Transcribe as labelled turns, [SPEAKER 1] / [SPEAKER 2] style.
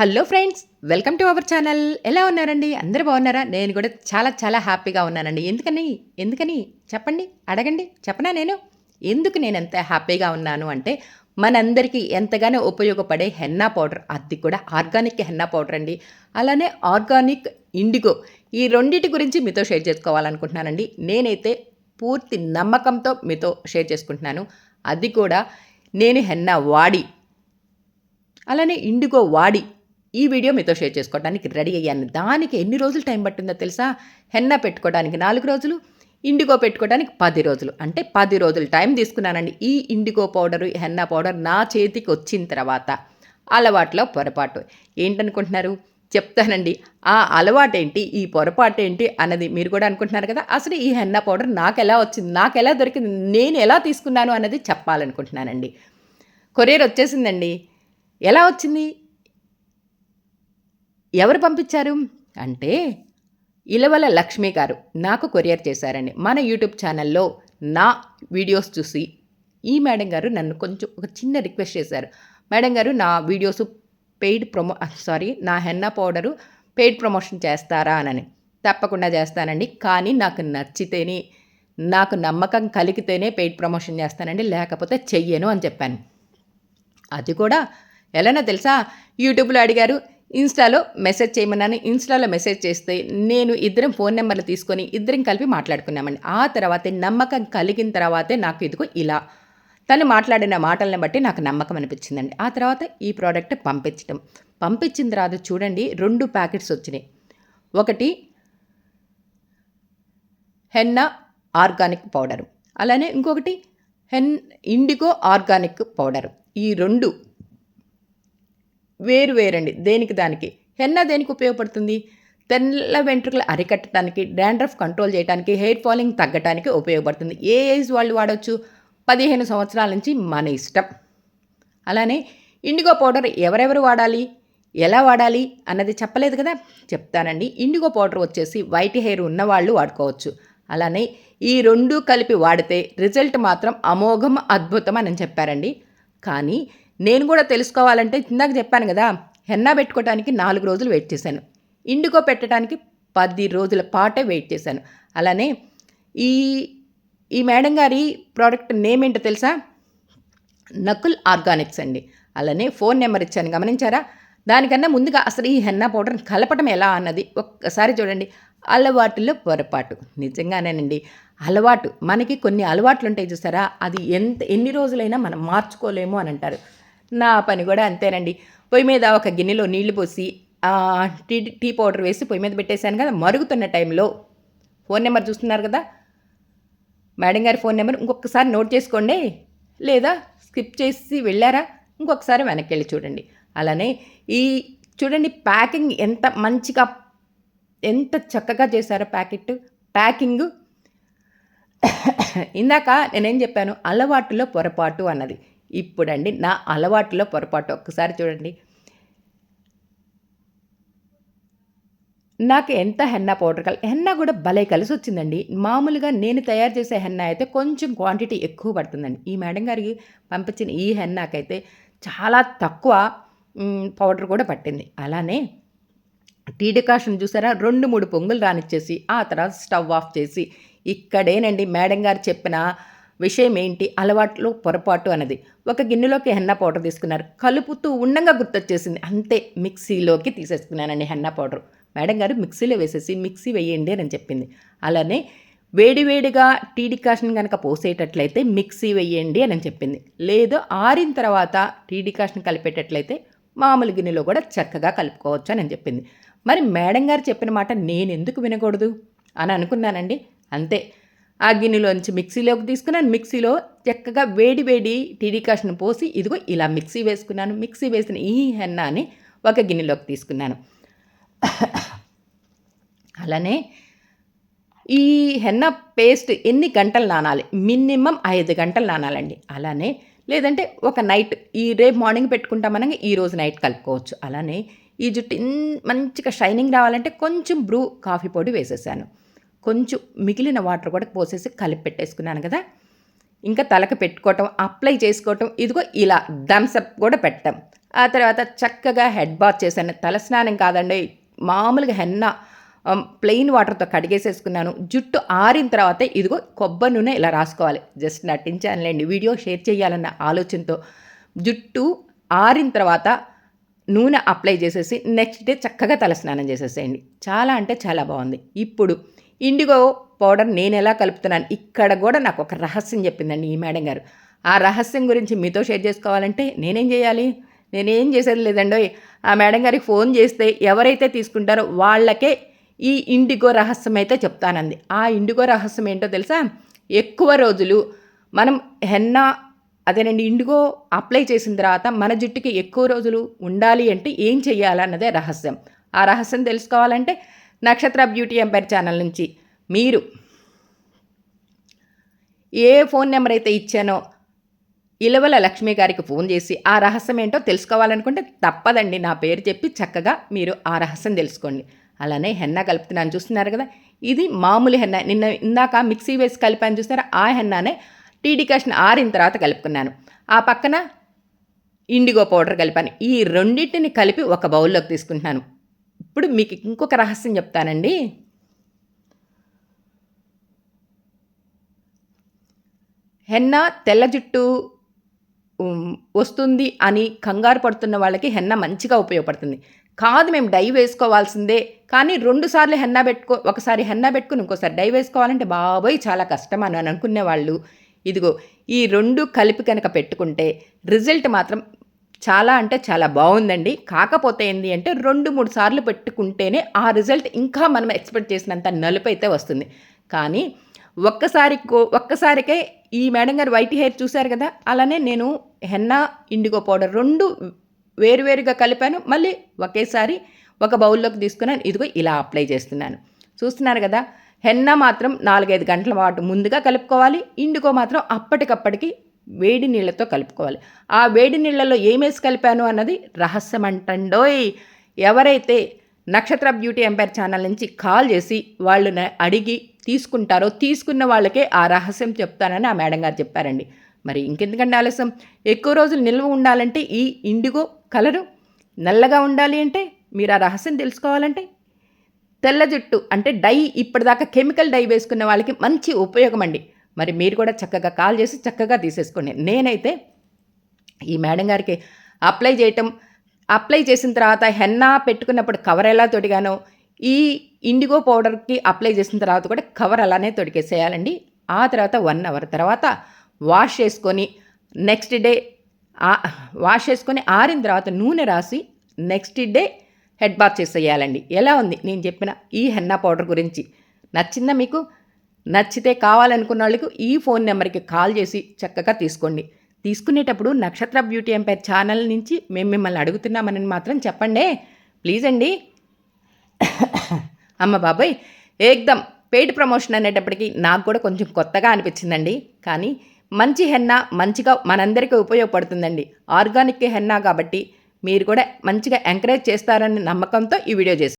[SPEAKER 1] Hello friends welcome to our channel. ఎలా ఉన్నారండి? అందరు బాగున్నారా? నేను కూడా చాలా చాలా హ్యాపీగా ఉన్నానండి. ఎందుకని? ఎందుకని? చెప్పండి అడగండి. చెప్పనా నేను? ఎందుకు నేను ఎంత హ్యాపీగా ఉన్నాను అంటే మనందరికీ ఎంతగానో ఉపయోగపడే హెన్నా పౌడర్. అది కూడా ఆర్గానిక్ హెన్నా పౌడర్ అండి. అలానే ఆర్గానిక్ ఇండిగో. ఈ రెండింటి గురించి మీతో షేర్ చేసుకోవాలనుకుంటున్నానండి. నేనైతే పూర్తి నమ్మకంతో మీతో షేర్ చేసుకుంటున్నాను. అది కూడా నేను హెన్నా వాడి అలానే ఇండిగో వాడి ఈ వీడియో మీతో షేర్ చేసుకోవడానికి రెడీ అయ్యాను. దానికి ఎన్ని రోజులు టైం పట్టిందో తెలుసా? హెన్న పెట్టుకోవడానికి నాలుగు రోజులు ఇండిగో పెట్టుకోవడానికి పది రోజులు. అంటే పది రోజులు టైం తీసుకున్నానండి. ఈ ఇండిగో పౌడరు హెన్న పౌడర్ నా చేతికి వచ్చిన తర్వాత అలవాట్లో పొరపాటు. ఏంటనుకుంటున్నారు? చెప్తానండి. ఆ అలవాటేంటి? ఈ పొరపాటు ఏంటి అన్నది మీరు కూడా అనుకుంటున్నారు కదా? అసలు ఈ హెన్న పౌడర్ నాకు ఎలా వచ్చింది? నాకు ఎలా దొరికింది? నేను ఎలా తీసుకున్నాను? అన్నది చెప్పాలనుకుంటున్నానండి. కొరియర్ వచ్చేసిందండి. ఎలా వచ్చింది? ఎవరు పంపించారు? అంటే ఇలవల లక్ష్మి గారు నాకు కొరియర్ చేశారండి. మన యూట్యూబ్ ఛానల్లో నా వీడియోస్ చూసి ఈ మేడం గారు నన్ను కొంచెం ఒక చిన్న రిక్వెస్ట్ చేశారు. మేడం గారు నా వీడియోస్ పెయిడ్ ప్రమో సారీ నా హెన్నా పౌడరు పెయిడ్ ప్రమోషన్ చేస్తారా అని తప్పకుండా చేస్తానండి. కానీ నాకు నచ్చితేనే నాకు నమ్మకం కలిగితేనే పెయిడ్ ప్రమోషన్ చేస్తానండి. లేకపోతే చెయ్యను అని చెప్పాను. అది కూడా ఎలానో తెలుసా? యూట్యూబ్లో అడిగారు ఇన్స్టాలో మెసేజ్ చేయమన్నాను. ఇన్స్టాలో మెసేజ్ చేస్తే నేను ఇద్దరం ఫోన్ నెంబర్లు తీసుకొని ఇద్దరం కలిపి మాట్లాడుకున్నామండి. ఆ తర్వాతే నమ్మకం కలిగిన తర్వాతే నాకు ఇదిగో ఇలా. తను మాట్లాడిన మాటలను బట్టి నాకు నమ్మకం అనిపించిందండి. ఆ తర్వాత ఈ ప్రోడక్ట్ పంపించడం పంపించిన తర్వాత చూడండి రెండు ప్యాకెట్స్ వచ్చినాయి. ఒకటి హెన్నా ఆర్గానిక్ పౌడరు. అలానే ఇంకొకటి హెన్ ఇండిగో ఆర్గానిక్ పౌడరు. ఈ రెండు వేరు వేరండి. దేనికి దానికి? హెన్న దేనికి ఉపయోగపడుతుంది? తెల్ల వెంట్రుకలు అరికట్టడానికి డాండ్రఫ్ కంట్రోల్ చేయడానికి హెయిర్ ఫాలింగ్ తగ్గడానికి ఉపయోగపడుతుంది. ఏ ఏజ్ వాళ్ళు వాడవచ్చు పదిహేను సంవత్సరాల నుంచి మన ఇష్టం. అలానే ఇండిగో పౌడర్ ఎవరెవరు వాడాలి? ఎలా వాడాలి? అన్నది చెప్పలేదు కదా? చెప్తానండి. ఇండిగో పౌడర్ వచ్చేసి వైట్ హెయిర్ ఉన్నవాళ్ళు వాడుకోవచ్చు. అలానే ఈ రెండు కలిపి వాడితే రిజల్ట్ మాత్రం అమోఘం అద్భుతం అని చెప్పారండి. కానీ నేను కూడా తెలుసుకోవాలంటే ఇందాక చెప్పాను కదా హెన్నా పెట్టుకోవడానికి నాలుగు రోజులు వెయిట్ చేశాను. ఇండిగో పెట్టడానికి పది రోజుల పాటే వెయిట్ చేశాను. అలానే ఈ ఈ మేడం గారి ప్రోడక్ట్ నేమ్ ఏంటో తెలుసా? నకుల్ ఆర్గానిక్స్ అండి. అలానే ఫోన్ నెంబర్ ఇచ్చాను గమనించారా? దానికన్నా ముందుగా అసలు ఈ హెన్నా పౌడర్ని కలపటం ఎలా అన్నది ఒక్కసారి చూడండి. అలవాటులో పొరపాటు. నిజంగానేనండి. అలవాటు మనకి కొన్ని అలవాట్లు ఉంటాయి చూసారా? అది ఎంత ఎన్ని రోజులైనా మనం మార్చుకోలేము అని అంటారు. నా పని కూడా అంతేనండి. పొయ్యి మీద ఒక గిన్నెలో నీళ్ళు పోసి టీ టీ పౌడర్ వేసి పొయ్యి మీద పెట్టేశాను కదా మరుగుతున్న టైంలో ఫోన్ నెంబర్ చూస్తున్నారు కదా? మేడం గారి ఫోన్ నెంబర్ ఇంకొకసారి నోట్ చేసుకోండి. లేదా స్కిప్ చేసి వెళ్ళారా? ఇంకొకసారి వెనక్కి వెళ్ళి చూడండి. అలానే ఈ చూడండి ప్యాకింగ్ ఎంత మంచిగా ఎంత చక్కగా చేశారో ప్యాకెట్. ప్యాకింగ్. ఇందాక నేనేం చెప్పాను? అలవాటులో పొరపాటు అన్నది. ఇప్పుడండి నా అలవాటులో పొరపాటు. ఒక్కసారి చూడండి. నాకు ఎంత హెన్నా పౌడర్ కలి హెన్నా కూడా భలే కలిసి వచ్చిందండి మామూలుగా నేను తయారు చేసే హెన్నా అయితే కొంచెం క్వాంటిటీ ఎక్కువ పడుతుందండి. ఈ మేడం గారికి పంపించిన ఈ హెన్నాకైతే చాలా తక్కువ పౌడర్ కూడా పట్టింది. అలానే టీ డికాషన్ చూసారా? రెండు మూడు పొంగులు రానిచ్చేసి ఆ తర్వాత స్టవ్ ఆఫ్ చేసి ఇక్కడేనండి మేడం గారు చెప్పిన విషయం ఏంటి అలవాట్లో పొరపాటు అన్నది. ఒక గిన్నెలోకి హెన్నా పౌడర్ తీసుకున్నారు. కలుపుతూ ఉండంగా గుర్తొచ్చేసింది. అంతే మిక్సీలోకి తీసేసుకున్నానండి హెన్నా పౌడర్. మేడం గారు మిక్సీలో వేసేసి మిక్సీ వేయండి అని చెప్పింది. అలానే వేడివేడిగా టీ డికాషన్ కనుక పోసేటట్లయితే మిక్సీ వేయండి అని చెప్పింది. లేదు ఆరిన తర్వాత టీ డికాషన్ కలిపేటట్లయితే మామూలు గిన్నెలో కూడా చక్కగా కలుపుకోవచ్చు అని చెప్పింది. మరి మేడం గారు చెప్పిన మాట నేను ఎందుకు వినకూడదు? అని అనుకున్నానండి. అంతే. ఆ గిన్నెలోంచి మిక్సీలోకి తీసుకున్నాను. మిక్సీలో చక్కగా వేడి వేడి టీడీకాషన్ పోసి ఇదిగో ఇలా మిక్సీ వేసుకున్నాను. మిక్సీ వేసిన ఈ హెన్నాని ఒక గిన్నెలోకి తీసుకున్నాను. అలానే ఈ హెన్న పేస్ట్ ఎన్ని గంటలు నానాలి? మినిమం ఐదు గంటలు నానాలండి. అలానే లేదంటే ఒక నైట్ ఈ రేపు మార్నింగ్ పెట్టుకుంటామనగా రోజు నైట్ కలుపుకోవచ్చు. అలానే ఈ జుట్టు మంచిగా షైనింగ్ రావాలంటే కొంచెం బ్రూ కాఫీ పొడి వేసేసాను. కొంచెం మిగిలిన వాటర్ కూడా పోసేసి కలిపి పెట్టేసుకున్నాను కదా. ఇంకా తలకు పెట్టుకోవటం అప్లై చేసుకోవటం ఇదిగో ఇలా థమ్సప్ కూడా పెట్టాం. ఆ తర్వాత చక్కగా హెడ్ బాత్ చేశాను. తలస్నానం కాదండి మామూలుగా హెన్న ప్లెయిన్ వాటర్తో కడిగేసేసుకున్నాను. జుట్టు ఆరిన తర్వాత ఇదిగో కొబ్బరి నూనె ఇలా రాసుకోవాలి. జస్ట్ నటించానులేండి వీడియో షేర్ చేయాలన్న ఆలోచనతో. జుట్టు ఆరిన తర్వాత నూనె అప్లై చేసేసి నెక్స్ట్ డే చక్కగా తలస్నానం చేసేసేయండి. చాలా అంటే చాలా బాగుంది. ఇప్పుడు ఇండిగో పౌడర్ నేను ఎలా కలుపుతున్నాను? ఇక్కడ కూడా నాకు ఒక రహస్యం చెప్పిందండి ఈ మేడం గారు. ఆ రహస్యం గురించి మీతో షేర్ చేసుకోవాలంటే నేనేం చేయాలి? నేనేం చేసేది లేదండి. ఆ మేడం గారికి ఫోన్ చేస్తే ఎవరైతే తీసుకుంటారో వాళ్ళకే ఈ ఇండిగో రహస్యం అయితే చెప్తానంది. ఆ ఇండిగో రహస్యం ఏంటో తెలుసా? ఎక్కువ రోజులు మనం హెన్నా అదేనండి ఇండిగో అప్లై చేసిన తర్వాత మన జుట్టుకి ఎక్కువ రోజులు ఉండాలి అంటే ఏం చేయాలన్నదే రహస్యం. ఆ రహస్యం తెలుసుకోవాలంటే నక్షత్ర బ్యూటీ ఎంపైర్ ఛానల్ నుంచి మీరు ఏ ఫోన్ నెంబర్ అయితే ఇచ్చానో ఇలవల లక్ష్మి గారికి ఫోన్ చేసి ఆ రహస్యం ఏంటో తెలుసుకోవాలనుకుంటే తప్పదండి. నా పేరు చెప్పి చక్కగా మీరు ఆ రహస్యం తెలుసుకోండి. అలానే హెన్న కలుపుతున్నాను. చూస్తున్నారు కదా? ఇది మామూలు హెన్న. నిన్న ఇందాక మిక్సీ వేసి కలిపాను. చూస్తారా ఆ హెన్నానే టీ డికాషన్ ఆరిన తర్వాత కలుపుకున్నాను. ఆ పక్కన ఇండిగో పౌడర్ కలిపాను. ఈ రెండింటిని కలిపి ఒక బౌల్లోకి తీసుకుంటున్నాను. ఇప్పుడు మీకు ఇంకొక రహస్యం చెప్తానండి. హెన్న తెల్ల జుట్టు వస్తుంది అని కంగారు పడుతున్న వాళ్ళకి హెన్న మంచిగా ఉపయోగపడుతుంది. కాదు మేము డై వేసుకోవాల్సిందే. కానీ రెండుసార్లు హెన్న పెట్టుకో ఒకసారి హెన్న పెట్టుకుని ఇంకోసారి డై వేసుకోవాలంటే బాబోయ్ చాలా కష్టం అని అనుకునే వాళ్ళు ఇదిగో ఈ రెండు కలిపి కనుక పెట్టుకుంటే రిజల్ట్ మాత్రం చాలా అంటే చాలా బాగుందండి. కాకపోతే ఏంటి అంటే రెండు మూడు సార్లు పెట్టుకుంటేనే ఆ రిజల్ట్ ఇంకా మనం ఎక్స్పెక్ట్ చేసినంత నలుపు అయితే వస్తుంది. కానీ ఒక్కసారి ఒక్కసారికే ఈ మేడం గారు వైట్ హెయిర్ చూశారు కదా అలానే నేను హెన్నా ఇండిగో పౌడర్ రెండు వేరువేరుగా కలిపాను. మళ్ళీ ఒకేసారి ఒక బౌల్లోకి తీసుకున్నాను. ఇదిగో ఇలా అప్లై చేస్తున్నాను. చూస్తున్నారు కదా హెన్నా మాత్రం నాలుగైదు గంటల పాటు ముందుగా కలుపుకోవాలి. ఇండిగో మాత్రం అప్పటికప్పటికి వేడి నీళ్ళతో కలుపుకోవాలి. ఆ వేడి నీళ్ళలో ఏమేసి కలిపాను అన్నది రహస్యం అంటండోయ్ ఎవరైతే నక్షత్ర బ్యూటీ ఎంపైర్ ఛానల్ నుంచి కాల్ చేసి వాళ్ళు అడిగి తీసుకుంటారో తీసుకున్న వాళ్ళకే ఆ రహస్యం చెప్తానని ఆ మేడం గారు చెప్పారండి. మరి ఇంకెందుకంటే ఆలస్యం? ఎక్కువ రోజులు నిల్వ ఉండాలంటే ఈ ఇండిగో కలరు నల్లగా ఉండాలి అంటే మీరు ఆ రహస్యం తెలుసుకోవాలంటే? తెల్ల జుట్టు అంటే డై ఇప్పటిదాకా కెమికల్ డై వేసుకున్న వాళ్ళకి మంచి ఉపయోగం అండి మరి మీరు కూడా చక్కగా కాల్ చేసి చక్కగా తీసేసుకోండి. నేనైతే ఈ మేడం గారికి అప్లై చేయటం అప్లై చేసిన తర్వాత హెన్నా పెట్టుకున్నప్పుడు కవర్ ఎలా తొడిగానో ఈ ఇండిగో పౌడర్కి అప్లై చేసిన తర్వాత కూడా కవర్ అలానే తొడికేసేయాలండి ఆ తర్వాత వన్ అవర్ తర్వాత వాష్ చేసుకొని నెక్స్ట్ డే వాష్ చేసుకొని ఆరిన తర్వాత నూనె రాసి నెక్స్ట్ డే హెడ్ బాత్ చేసేయాలండి. ఎలా ఉంది? నేను చెప్పిన ఈ హెన్నా పౌడర్ గురించి నచ్చిందా మీకు? నచ్చితే కావాలనుకున్న వాళ్ళకు ఈ ఫోన్ నెంబర్కి కాల్ చేసి చక్కగా తీసుకోండి. తీసుకునేటప్పుడు నక్షత్ర బ్యూటీ ఎంపైర్ ఛానల్ నుంచి మేము మిమ్మల్ని అడుగుతున్నామని మాత్రం చెప్పండి. ప్లీజ్ అండి. అమ్మ బాబాయ్ ఏకదం పెయిడ్ ప్రమోషన్ అనేటప్పటికీ నాకు కూడా కొంచెం కొత్తగా అనిపించిందండి. కానీ మంచి హెన్నా మంచిగా మనందరికీ ఉపయోగపడుతుందండి. ఆర్గానిక్ హెన్నా కాబట్టి మీరు కూడా మంచిగా ఎంకరేజ్ చేస్తారని నమ్మకంతో ఈ వీడియో చేసి